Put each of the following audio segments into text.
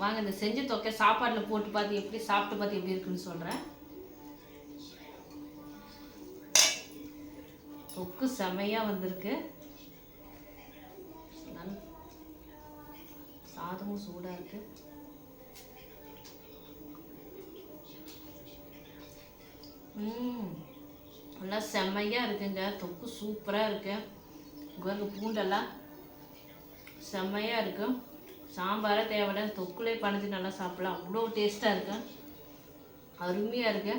வாங்க இந்த செஞ்சு தொக்கை சாப்பாட்டில் போட்டு பார்த்து எப்படி சாப்பிட்டு பார்த்து எப்படி இருக்குன்னு சொல்கிறேன் தொக்கு செமையாக வந்திருக்கு. சாதமும் சூடாக இருக்கு. ம் நல்லா செம்மையாக இருக்குங்க. தொக்கு சூப்பராக இருக்கு. இங்கே பூண்டெல்லாம் செம்மையாக இருக்கும் சாம்பாரே தேவையில்ல தொக்குலே பணிஞ்சு நல்லா சாப்பிடலாம். அவ்வளோ டேஸ்ட்டாக இருக்கு. அருமையாக இருக்கு.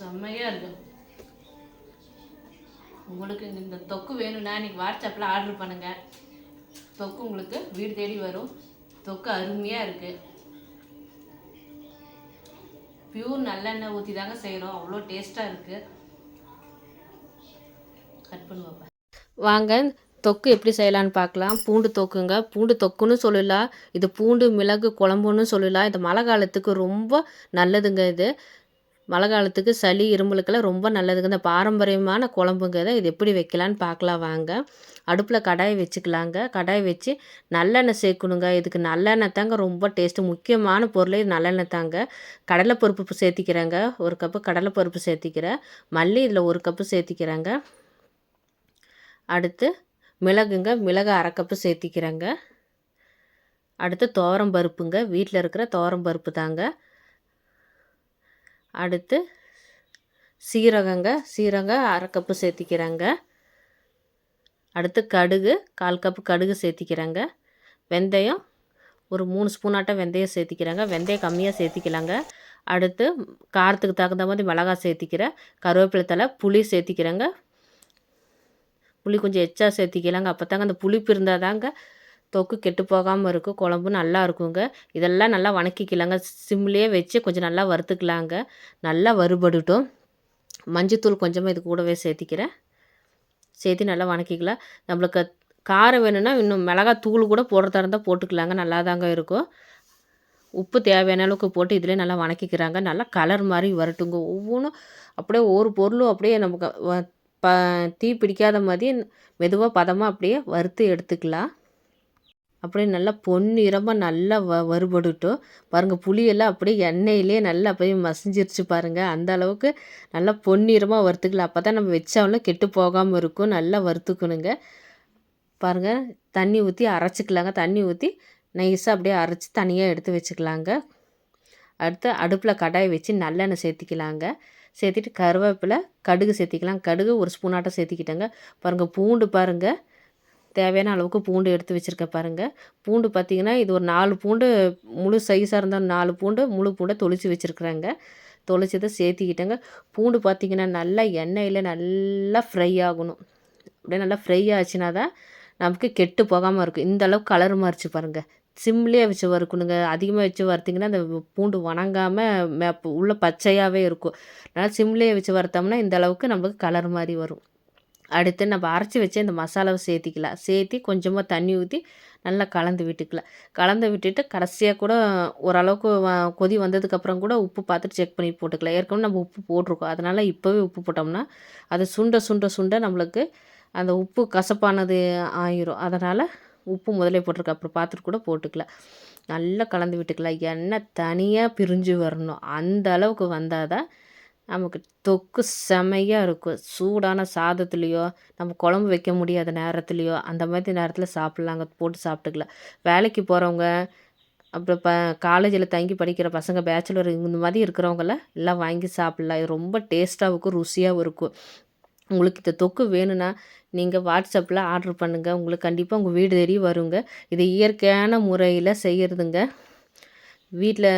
செம்மையாக இருக்கு. உங்களுக்கு இந்த தொக்கு வேணும்னா இன்னைக்கு வாட்ஸ்அப்பில் ஆர்டர் பண்ணுங்கள் தொக்கு உங்களுக்கு வீடு தேடி வரும். தொக்கு அருமையாக இருக்குது பியூர் நல்லெண்ணெய் ஊற்றி தாங்க செய்கிறோம் அவ்வளோ டேஸ்ட்டாக இருக்குது கட் பண்ணுவாப்பா வாங்க தொக்கு எப்படி செய்யலான்னு பார்க்கலாம். பூண்டு தொக்குங்க. பூண்டு தொக்குன்னு சொல்லலாம் இது பூண்டு மிளகு குழம்புன்னு சொல்லலாம் இது மழை காலத்துக்கு ரொம்ப நல்லதுங்க இது. மழை காலத்துக்கு சளி இருமலுக்கெல்லாம் ரொம்ப நல்லதுங்க. இந்த பாரம்பரியமான குழம்புங்க இதை. இது எப்படி வைக்கலான்னு பார்க்கலாம் வாங்க. அடுப்பில் கடாயை வச்சுக்கலாங்க. கடாய் வச்சு நல்லெண்ணெய் சேர்க்கணுங்க. இதுக்கு நல்லெண்ணெய் தாங்க ரொம்ப டேஸ்ட்டு முக்கியமான பொருளே நல்லெண்ணெய் தாங்க. கடலைப்பருப்பு சேர்த்திக்கிறேங்க. ஒரு கப்பு கடலைப்பருப்பு சேர்த்திக்கிறேன். மல்லி இதில் ஒரு கப்பு சேர்த்திக்கிறேங்க. அடுத்து மிளகுங்க மிளகு அரை கப்பு சேர்த்திக்கிறேங்க. அடுத்து துவரம் பருப்புங்க வீட்டில் இருக்கிற துவரம் பருப்பு தாங்க. அடுத்து சீரகங்க சீரகம் அரை கப்பு சேர்த்திக்கிறேங்க. அடுத்து கடுகு கால் கப்பு கடுகு சேர்த்திக்கிறேங்க. வெந்தயம் ஒரு மூணு ஸ்பூனாட்டம் வெந்தயம் சேர்த்திக்கிறாங்க. வெந்தயம் கம்மியாக சேர்த்திக்கலாங்க. அடுத்து காரத்துக்கு தகுந்த மாதிரி மிளகாய் சேர்த்திக்கிறேன். கருவேப்பிலை தலை புளி சேர்த்திக்கிறேங்க. புளி கொஞ்சம் எச்சா சேர்த்திக்கலாங்க. அப்போ தாங்க அந்த புளிப்பு இருந்தால் தாங்க தொக்கு கெட்டு போகாமல் இருக்கும். குழம்பு நல்லா இருக்குங்க. இதெல்லாம் நல்லா வணக்கிக்கலாங்க. சிம்லேயே வச்சு கொஞ்சம் நல்லா வறுத்துக்கலாங்க. நல்லா வறுபடுட்டும். மஞ்சத்தூள் கொஞ்சமாக இது கூடவே சேர்த்திக்கிறேன். சேர்த்து நல்லா வணக்கிக்கலாம். நம்மளுக்கு காரம் வேணும்னா இன்னும் மிளகாய் தூள் கூட போடுறதா இருந்தால் போட்டுக்கலாங்க. நல்லா தாங்க இருக்கும். உப்பு தேவையான அளவுக்கு போட்டு இதிலே நல்லா வணக்கிக்கிறாங்க. நல்லா கலர் மாதிரி வரட்டுங்க. ஒவ்வொன்றும் அப்படியே ஒரு பொருளும் அப்படியே நமக்கு வ- ப தீ பிடிக்காத மாதிரி மெதுவாக பதமாக அப்படியே வறுத்து எடுத்துக்கலாம். அப்படியே நல்லா பொன்னிறமாக நல்லா வ வறுபடட்டும் பாருங்கள் புளியெல்லாம் அப்படியே எண்ணெயிலே நல்லா அப்படியே மசிஞ்சிருச்சு பாருங்கள் அந்த அளவுக்கு நல்லா பொன்னிறமாக வறுத்துக்கலாம். அப்போ தான் நம்ம வச்சாலும் கெட்டு போகாமல் இருக்கும். நல்லா வறுத்துக்கணுங்க. பாருங்கள் தண்ணி ஊற்றி அரைச்சிக்கலாங்க. தண்ணி ஊற்றி நைஸாக அப்படியே அரைச்சி தனியாக எடுத்து வச்சுக்கலாங்க. அடுத்து அடுப்பில் கடாய் வச்சு நல்லெண்ணெய் சேர்த்திக்கலாங்க. சேர்த்திட்டு கருவேப்பிலை கடுகு சேர்த்திக்கலாம். கடுகு ஒரு ஸ்பூனாட்டம் சேர்த்திக்கிட்டேங்க. பாருங்கள் பூண்டு பாருங்கள் தேவையான அளவுக்கு பூண்டு எடுத்து வச்சுருக்கேன் பாருங்கள் பூண்டு பார்த்திங்கன்னா இது ஒரு நாலு பூண்டு முழு சைஸாக இருந்தால் நாலு பூண்டு முழு பூண்டை தொளிச்சு வச்சுருக்குறேங்க. தொளிச்சதை சேர்த்திக்கிட்டேங்க. பூண்டு பார்த்திங்கன்னா நல்லா எண்ணெயில் நல்லா ஃப்ரை ஆகணும். அப்படியே நல்லா ஃப்ரை ஆச்சுன்னா தான் நமக்கு கெட்டு போகாமல் இருக்கும். இந்த அளவுக்கு கலர் மாறிச்சு பாருங்கள் சிம்லேயே வச்சு வறுக்கணுங்க. அதிகமாக வச்சு வறுத்திங்கன்னா அந்த பூண்டு வணங்காமல் மே உள்ளே பச்சையாகவே இருக்கும். அதனால் சிம்லேயே வச்சு வறுத்தோம்னா இந்த அளவுக்கு நம்மளுக்கு கலர் மாதிரி வரும். அடுத்து நம்ம அரைச்சி வச்சு இந்த மசாலாவை சேர்த்திக்கலாம். சேர்த்தி கொஞ்சமாக தண்ணி ஊற்றி நல்லா கலந்து விட்டுக்கலாம். கலந்து விட்டுட்டு கடைசியாக கூட ஓரளவுக்கு வ- கொதி வந்ததுக்கப்புறம் கூட உப்பு பார்த்துட்டு செக் பண்ணி போட்டுக்கலாம். ஏற்கனவே நம்ம உப்பு போட்டிருக்கோம். அதனால் இப்போவே உப்பு போட்டோம்னா அது சுண்ட சுண்ட சுண்ட நம்மளுக்கு அந்த உப்பு கசப்பானது ஆயிரும். அதனால் உப்பு முதலே போட்டிருக்க. அப்புறம் பார்த்துட்டு கூட போட்டுக்கலாம் நல்லா கலந்து விட்டுக்கலாம் எண்ணெய் தனியாக பிரிஞ்சு வரணும். அந்த அளவுக்கு வந்தால் தான் நமக்கு தொக்கு செமையாக இருக்கும். சூடான சாதத்துலேயோ நம்ம குழம்பு வைக்க முடியாத நேரத்துலையோ அந்த மாதிரி நேரத்தில் சாப்பிட்லாங்க போட்டு சாப்பிட்டுக்கலாம் வேலைக்கு போகிறவங்க அப்புறம் இப்போ காலேஜில் தங்கி படிக்கிற பசங்க பேச்சுலர் இந்த மாதிரி இருக்கிறவங்களாம் எல்லாம் வாங்கி சாப்பிட்லாம். இது ரொம்ப டேஸ்ட்டாகவும் இருக்கும் ருசியாகவும் இருக்கும். உங்களுக்கு இந்த தொக்கு வேணும்னா நீங்கள் வாட்ஸ்அப்பில் ஆர்டர் பண்ணுங்கள் உங்களுக்கு கண்டிப்பாக உங்கள் வீடு தேடி வருங்க. இது இயற்கையான முறையில் செய்கிறதுங்க வீட்டில்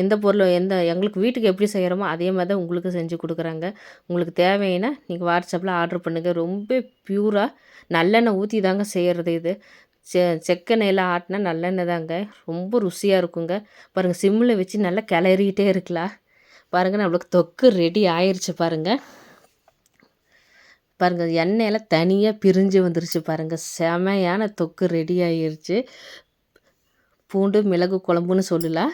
எந்த பொருளும் எந்த எங்களுக்கு வீட்டுக்கு எப்படி செய்கிறோமோ அதே மாதிரி தான் உங்களுக்கு செஞ்சு கொடுக்குறாங்க. உங்களுக்கு தேவைன்னா நீங்கள் வாட்ஸ்அப்பில் ஆர்டர் பண்ணுங்கள் ரொம்ப ப்யூராக நல்லெண்ணெய் ஊற்றி தாங்க செய்கிறது இது. செ செக்கெண்ணெயில் ஆட்டினா நல்லெண்ணெய் தாங்க ரொம்ப ருசியாக இருக்குங்க. பாருங்கள் சிம்மில் வச்சு நல்லா கிளறிக்கிட்டே இருக்கலாம். பாருங்கள் நம்மளுக்கு தொக்கு ரெடி ஆயிடுச்சு பாருங்கள் பாருங்கள் எண்ணெயில் தனியாக பிரிஞ்சு வந்துருச்சு பாருங்கள் செமையான தொக்கு ரெடி ஆயிருச்சு. பூண்டு மிளகு குழம்புன்னு சொல்லலாம்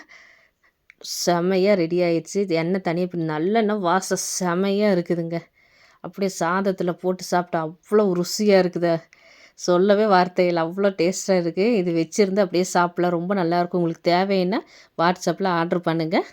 செமையாக ரெடி ஆயிடுச்சு இது எண்ணெய் தனியாக இப்போ நல்லெண்ணெய் வாசம் செமையாக இருக்குதுங்க. அப்படியே சாதத்தில் போட்டு சாப்பிட்டா அவ்வளோ ருசியாக இருக்குது. சொல்லவே வார்த்தை இல்லை. அவ்வளோ டேஸ்ட்டாக இருக்குது இது வச்சுருந்து அப்படியே சாப்பிட்லாம். ரொம்ப நல்லாயிருக்கும் உங்களுக்கு தேவைன்னா வாட்ஸ்அப்பில் ஆர்ட்ரு பண்ணுங்கள்